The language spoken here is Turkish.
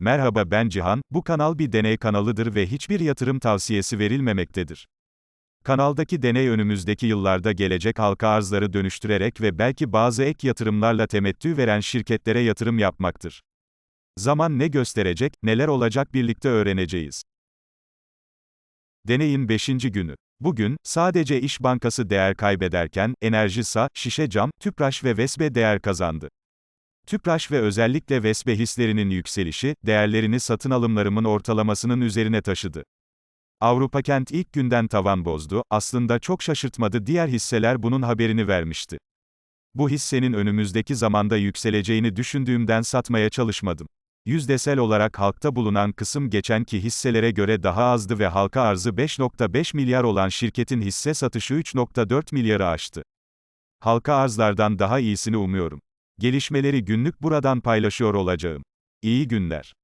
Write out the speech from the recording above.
Merhaba ben Cihan, bu kanal bir deney kanalıdır ve hiçbir yatırım tavsiyesi verilmemektedir. Kanaldaki deney önümüzdeki yıllarda gelecek halka arzları dönüştürerek ve belki bazı ek yatırımlarla temettü veren şirketlere yatırım yapmaktır. Zaman ne gösterecek, neler olacak birlikte öğreneceğiz. Deneyin 5. günü. Bugün, sadece İş Bankası değer kaybederken, Enerjisa, Şişe Cam, Tüpraş ve Vesbe değer kazandı. Tüpraş ve özellikle Vesbe hislerinin yükselişi, değerlerini satın alımlarımın ortalamasının üzerine taşıdı. Avrupa Kent ilk günden tavan bozdu, aslında çok şaşırtmadı diğer hisseler bunun haberini vermişti. Bu hissenin önümüzdeki zamanda yükseleceğini düşündüğümden satmaya çalışmadım. Yüzdesel olarak halkta bulunan kısım geçenki hisselere göre daha azdı ve halka arzı 5.5 milyar olan şirketin hisse satışı 3.4 milyarı aştı. Halka arzlardan daha iyisini umuyorum. Gelişmeleri günlük buradan paylaşıyor olacağım. İyi günler.